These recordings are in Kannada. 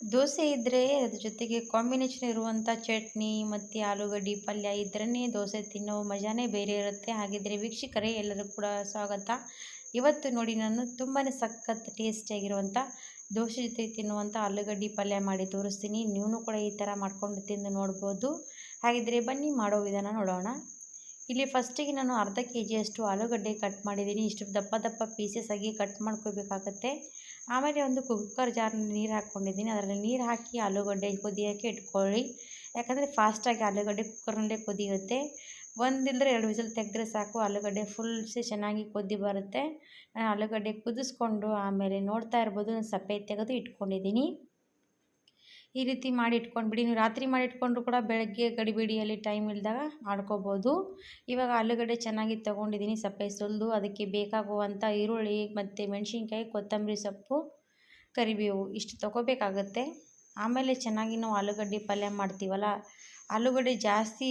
ದೋಸೆ ಇದ್ದರೆ ಅದ್ರ ಜೊತೆಗೆ ಕಾಂಬಿನೇಷನ್ ಇರುವಂಥ ಚಟ್ನಿ, ಮತ್ತು ಆಲೂಗಡ್ಡೆ ಪಲ್ಯ ಇದ್ರೇ ದೋಸೆ ತಿನ್ನೋ ಮಜಾನೇ ಬೇರೆ ಇರುತ್ತೆ. ಹಾಗಿದ್ದರೆ ವೀಕ್ಷಕರೇ ಎಲ್ಲರೂ ಕೂಡ ಸ್ವಾಗತ. ಇವತ್ತು ನೋಡಿ ನಾನು ತುಂಬಾ ಸಖತ್ ಟೇಸ್ಟಿಯಾಗಿರುವಂಥ ದೋಸೆ ಜೊತೆ ತಿನ್ನುವಂಥ ಆಲೂಗಡ್ಡೆ ಪಲ್ಯ ಮಾಡಿ ತೋರಿಸ್ತೀನಿ. ನೀವು ಕೂಡ ಈ ಥರ ಮಾಡ್ಕೊಂಡು ತಿಂದು ನೋಡ್ಬೋದು. ಹಾಗಿದ್ದರೆ ಬನ್ನಿ ಮಾಡೋ ವಿಧಾನ ನೋಡೋಣ. ಇಲ್ಲಿ ಫಸ್ಟಿಗೆ ನಾನು ಅರ್ಧ ಕೆ ಜಿಯಷ್ಟು ಆಲೂಗಡ್ಡೆ ಕಟ್ ಮಾಡಿದ್ದೀನಿ. ಇಷ್ಟು ದಪ್ಪ ದಪ್ಪ ಪೀಸಸ್ ಆಗಿ ಕಟ್ ಮಾಡ್ಕೋಬೇಕಾಗತ್ತೆ ಆಮೇಲೆ ಒಂದು ಕುಕ್ಕರ್ ಜಾರ್ ನೀರು ಹಾಕ್ಕೊಂಡಿದ್ದೀನಿ ಅದರಲ್ಲಿ ನೀರು ಹಾಕಿ ಆಲೂಗಡ್ಡೆ ಕುದಿಯೋಕ್ಕೆ ಇಟ್ಕೊಳ್ಳಿ. ಯಾಕಂದರೆ ಫಾಸ್ಟಾಗಿ ಆಲೂಗಡ್ಡೆ ಕುಕ್ಕರ್ನಲ್ಲೇ ಕುದಿಯುತ್ತೆ. ಒಂದಿಲ್ಲದ್ರೆ ಎರಡು ವಿಸಲ್ ತೆಗೆದ್ರೆ ಸಾಕು. ಆಲೂಗಡ್ಡೆ ಫುಲ್ಸೆ ಚೆನ್ನಾಗಿ ಕುದ್ದಿ ಬರುತ್ತೆ. ನಾನು ಆಲೂಗಡ್ಡೆ ಕುದಿಸ್ಕೊಂಡು ಆಮೇಲೆ ನೋಡ್ತಾ ಇರ್ಬೋದು. ನಾನು ಸಪ್ಪೆ ತೆಗೆದು ಇಟ್ಕೊಂಡಿದ್ದೀನಿ. ಈ ರೀತಿ ಮಾಡಿ ಇಟ್ಕೊಂಡ್ಬಿಡಿ. ನೀವು ರಾತ್ರಿ ಮಾಡಿ ಇಟ್ಕೊಂಡ್ರು ಕೂಡ ಬೆಳಗ್ಗೆ ಗಡಿಬಿಡಿಯಲ್ಲಿ ಟೈಮ್ ಇಲ್ದಾಗ ಮಾಡ್ಕೋಬೋದು. ಇವಾಗ ಆಲೂಗಡ್ಡೆ ಚೆನ್ನಾಗಿ ತೊಗೊಂಡಿದ್ದೀನಿ ಸಪ್ಪೆ ಸುಲಿದು ಅದಕ್ಕೆ ಬೇಕಾಗುವಂಥ ಈರುಳ್ಳಿ ಮತ್ತು ಮೆಣಸಿನ್ಕಾಯಿ, ಕೊತ್ತಂಬರಿ ಸೊಪ್ಪು, ಕರಿಬೇವು ಇಷ್ಟು ತೊಗೋಬೇಕಾಗತ್ತೆ. ಆಮೇಲೆ ಚೆನ್ನಾಗಿ ನಾವು ಆಲೂಗಡ್ಡೆ ಪಲ್ಯ ಮಾಡ್ತೀವಲ್ಲ, ಆಲೂಗಡ್ಡೆ ಜಾಸ್ತಿ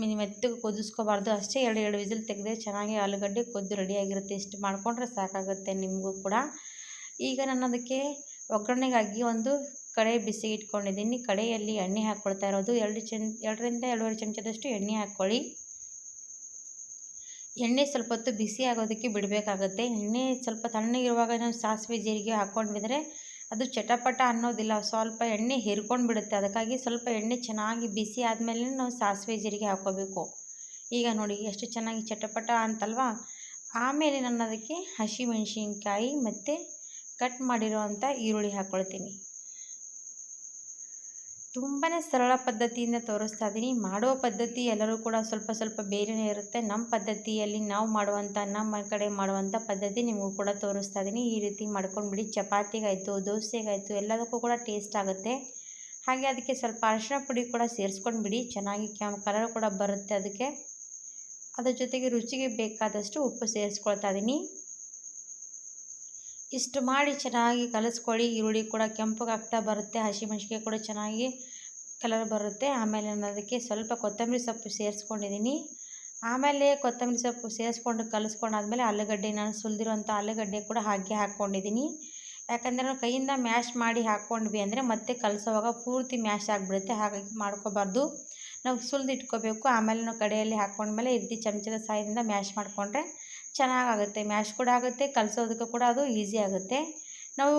ಮಿನಿ ಮೆತ್ತಗೆ ಕುದಿಸ್ಕೋಬಾರ್ದು. ಅಷ್ಟೇ ಎರಡು ಎರಡು ವಿಸಿಲ್ ತೆಗೆದ್ರೆ ಚೆನ್ನಾಗಿ ಆಲೂಗಡ್ಡೆ ಕೊದ್ದು ರೆಡಿಯಾಗಿರುತ್ತೆ. ಇಷ್ಟು ಮಾಡಿಕೊಂಡ್ರೆ ಸಾಕಾಗುತ್ತೆ ನಿಮಗೂ ಕೂಡ. ಈಗ ನಾನು ಅದಕ್ಕೆ ಒಗ್ಗರಣೆಗಾಗಿ ಒಂದು ಕಡೆ ಬಿಸಿ ಇಟ್ಕೊಂಡಿದ್ದೀನಿ. ಕಡೆಯಲ್ಲಿ ಎಣ್ಣೆ ಹಾಕ್ಕೊಳ್ತಾ ಇರೋದು. ಎರಡು ಚಮ್ ಎರಡರಿಂದ ಎರಡೂವರೆ ಚಮಚದಷ್ಟು ಎಣ್ಣೆ ಹಾಕ್ಕೊಳ್ಳಿ. ಎಣ್ಣೆ ಸ್ವಲ್ಪ ಹೊತ್ತು ಬಿಸಿ ಆಗೋದಕ್ಕೆ ಬಿಡಬೇಕಾಗತ್ತೆ. ಎಣ್ಣೆ ಸ್ವಲ್ಪ ತಣ್ಣಗಿರುವಾಗ ನಾವು ಸಾಸಿವೆ ಜೀರಿಗೆ ಹಾಕ್ಕೊಂಡ್ಬಿದ್ರೆ ಅದು ಚಟಪಟ ಅನ್ನೋದಿಲ್ಲ. ಸ್ವಲ್ಪ ಎಣ್ಣೆ ಹಿರ್ಕೊಂಡು ಬಿಡುತ್ತೆ ಅದಕ್ಕಾಗಿ ಸ್ವಲ್ಪ ಎಣ್ಣೆ ಚೆನ್ನಾಗಿ ಬಿಸಿ ಆದಮೇಲೆ ನಾವು ಸಾಸಿವೆ ಜೀರಿಗೆ ಹಾಕ್ಕೋಬೇಕು. ಈಗ ನೋಡಿ, ಎಷ್ಟು ಚೆನ್ನಾಗಿ ಚಟಪಟ ಅಂತಲ್ವಾ? ಆಮೇಲೆ ನಾನು ಅದಕ್ಕೆ ಹಸಿಮೆಣಸಿನ್ಕಾಯಿ ಮತ್ತು ಕಟ್ ಮಾಡಿರೋವಂಥ ಈರುಳ್ಳಿ ಹಾಕ್ಕೊಳ್ತೀನಿ. ತುಂಬಾ ಸರಳ ಪದ್ಧತಿಯಿಂದ ತೋರಿಸ್ತಾ ಇದ್ದೀನಿ ಮಾಡುವ ಪದ್ಧತಿ ಎಲ್ಲರೂ ಕೂಡ ಸ್ವಲ್ಪ ಸ್ವಲ್ಪ ಬೇರೆಯೇ ಇರುತ್ತೆ. ನಮ್ಮ ಪದ್ಧತಿಯಲ್ಲಿ ನಾವು ಮಾಡುವಂಥ ನಮ್ಮ ಕಡೆ ಮಾಡುವಂಥ ಪದ್ಧತಿ ನಿಮಗೂ ಕೂಡ ತೋರಿಸ್ತಾ ಇದ್ದೀನಿ ಈ ರೀತಿ ಮಾಡ್ಕೊಂಡ್ಬಿಡಿ. ಚಪಾತಿಗಾಯಿತು, ದೋಸೆಗಾಯಿತು, ಎಲ್ಲದಕ್ಕೂ ಕೂಡ ಟೇಸ್ಟ್ ಆಗುತ್ತೆ. ಹಾಗೆ ಅದಕ್ಕೆ ಸ್ವಲ್ಪ ಅರಿಶಿನ ಪುಡಿ ಕೂಡ ಸೇರಿಸ್ಕೊಂಡ್ಬಿಡಿ. ಚೆನ್ನಾಗಿ ಕ್ಯಾಮ್ ಕಲರ್ ಕೂಡ ಬರುತ್ತೆ ಅದಕ್ಕೆ. ಅದ್ರ ಜೊತೆಗೆ ರುಚಿಗೆ ಬೇಕಾದಷ್ಟು ಉಪ್ಪು ಸೇರಿಸ್ಕೊಳ್ತಾ ಇದ್ದೀನಿ ಇಷ್ಟು ಮಾಡಿ ಚೆನ್ನಾಗಿ ಕಲಿಸ್ಕೊಳ್ಳಿ. ಈರುಳ್ಳಿ ಕೂಡ ಕೆಂಪಗಾಗ್ತಾ ಬರುತ್ತೆ. ಹಸಿಮೆಣಸಿಗೆ ಕೂಡ ಚೆನ್ನಾಗಿ ಕಲರ್ ಬರುತ್ತೆ. ಆಮೇಲೆ ನಾನು ಅದಕ್ಕೆ ಸ್ವಲ್ಪ ಕೊತ್ತಂಬರಿ ಸೊಪ್ಪು ಸೇರಿಸ್ಕೊಂಡಿದ್ದೀನಿ. ಆಮೇಲೆ ಕೊತ್ತಂಬರಿ ಸೊಪ್ಪು ಸೇರಿಸ್ಕೊಂಡು ಕಲಿಸ್ಕೊಂಡಾದ್ಮೇಲೆ ಆಲೂಗಡ್ಡೆ ನಾನು ಸುಲಿದಿರುವಂಥ ಆಲೂಗಡ್ಡೆ ಕೂಡ ಹಾಗೆ ಹಾಕ್ಕೊಂಡಿದ್ದೀನಿ. ಯಾಕಂದರೆ ನಾವು ಕೈಯಿಂದ ಮ್ಯಾಶ್ ಮಾಡಿ ಹಾಕ್ಕೊಂಡ್ವಿ ಅಂದರೆ ಮತ್ತೆ ಕಲಿಸೋವಾಗ ಪೂರ್ತಿ ಮ್ಯಾಶ್ ಆಗಿಬಿಡುತ್ತೆ. ಹಾಗಾಗಿ ಮಾಡ್ಕೋಬಾರ್ದು. ನಾವು ಸುಲಿದು ಇಟ್ಕೋಬೇಕು ಆಮೇಲೆ ನಾವು ಕಡೆಯಲ್ಲಿ ಹಾಕ್ಕೊಂಡ್ಮೇಲೆ ಈ ರೀತಿ ಚಮಚದ ಸಹಾಯದಿಂದ ಮ್ಯಾಶ್ ಮಾಡಿಕೊಂಡ್ರೆ ಚೆನ್ನಾಗಾಗುತ್ತೆ. ಮ್ಯಾಶ್ ಕೂಡ ಆಗುತ್ತೆ. ಕಲಿಸೋದಕ್ಕೂ ಕೂಡ ಅದು ಈಸಿ ಆಗುತ್ತೆ. ನಾವು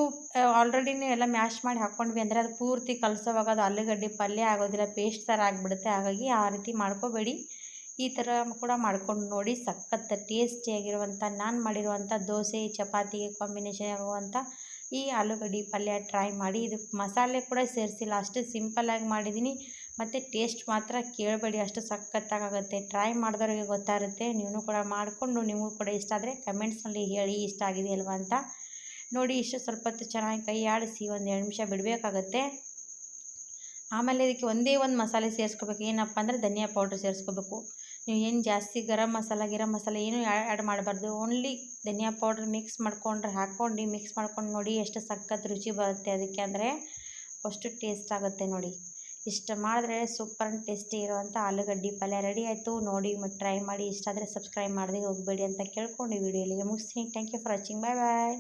ಆಲ್ರೆಡಿನೇ ಎಲ್ಲ ಮ್ಯಾಶ್ ಮಾಡಿ ಹಾಕ್ಕೊಂಡ್ವಿ ಅಂದರೆ ಅದು ಪೂರ್ತಿ ಕಲಸೋವಾಗ ಅದು ಆಲೂಗಡ್ಡೆ ಪಲ್ಯ ಆಗೋದಿಲ್ಲ ಪೇಸ್ಟ್ ಥರ ಆಗಿಬಿಡುತ್ತೆ. ಹಾಗಾಗಿ ಆ ರೀತಿ ಮಾಡ್ಕೋಬೇಡಿ. ಈ ಥರ ಕೂಡ ಮಾಡ್ಕೊಂಡು ನೋಡಿ, ಸಖತ್ ಟೇಸ್ಟಿಯಾಗಿರುವಂಥ ನಾನು ಮಾಡಿರುವಂಥ ದೋಸೆ ಚಪಾತಿಗೆ ಕಾಂಬಿನೇಷನ್ ಆಗುವಂಥ ಈ ಆಲೂಗಡ್ಡೆ ಪಲ್ಯ ಟ್ರೈ ಮಾಡಿ. ಇದಕ್ಕೆ ಮಸಾಲೆ ಕೂಡ ಸೇರಿಸಿಲ್ಲ, ಅಷ್ಟು ಸಿಂಪಲ್ಲಾಗಿ ಮಾಡಿದ್ದೀನಿ. ಮತ್ತು ಟೇಸ್ಟ್ ಮಾತ್ರ ಕೇಳಬೇಡಿ, ಅಷ್ಟು ಸಖತ್ತಾಗುತ್ತೆ ಟ್ರೈ ಮಾಡಿದವ್ರಿಗೆ ಗೊತ್ತಾಗುತ್ತೆ ನೀವು ಕೂಡ ಮಾಡಿಕೊಂಡು ನಿಮಗೂ ಕೂಡ ಇಷ್ಟ ಆದರೆ ಕಮೆಂಟ್ಸ್ನಲ್ಲಿ ಹೇಳಿ, ಇಷ್ಟ ಆಗಿದೆ ಅಲ್ವಾ ಅಂತ. ನೋಡಿ, ಇಷ್ಟು ಸ್ವಲ್ಪ ಹೊತ್ತು ಚೆನ್ನಾಗಿ ಕೈ ಆಡಿಸಿ ಒಂದು ಎರಡು ನಿಮಿಷ ಬಿಡಬೇಕಾಗತ್ತೆ. ಆಮೇಲೆ ಇದಕ್ಕೆ ಒಂದೇ ಒಂದು ಮಸಾಲೆ ಸೇರಿಸ್ಕೋಬೇಕು. ಏನಪ್ಪ ಅಂದರೆ ಧನಿಯಾ ಪೌಡ್ರ್ ಸೇರಿಸ್ಕೋಬೇಕು. ನೀವು ಏನು ಜಾಸ್ತಿ ಗರಂ ಮಸಾಲ, ಗಿರಂ ಮಸಾಲ ಏನು ಆ್ಯಡ್ ಮಾಡಬಾರ್ದು. ಓನ್ಲಿ ಧನಿಯಾ ಪೌಡ್ರ್ ಮಿಕ್ಸ್ ಮಾಡ್ಕೊಂಡ್ರೆ ಹಾಕ್ಕೊಂಡು, ಮಿಕ್ಸ್ ಮಾಡ್ಕೊಂಡು ನೋಡಿ ಎಷ್ಟು ಸಖತ್ ರುಚಿ ಬರುತ್ತೆ ಅದಕ್ಕೆ ಅಂದರೆ ಅಷ್ಟು ಟೇಸ್ಟ್ ಆಗುತ್ತೆ ನೋಡಿ. ಇಷ್ಟ ಮಾಡಿದ್ರೆ ಸೂಪರ್ ಟೇಸ್ಟಿ ಇರುವಂಥ ಆಲೂಗಡ್ಡೆ ಪಲ್ಯ ರೆಡಿ ಆಯಿತು. ನೋಡಿ ಮತ್ತು ಟ್ರೈ ಮಾಡಿ. ಇಷ್ಟ ಆದರೆ ಸಬ್ಸ್ಕ್ರೈಬ್ ಮಾಡದೆ ಹೋಗಬೇಡಿ ಅಂತ ಕೇಳ್ಕೊಂಡು ಈ ವಿಡಿಯೋ ಇಲ್ಲಿಗೆ ಮುಗಿಸ್ತೀನಿ. Thank you for watching. Bye bye.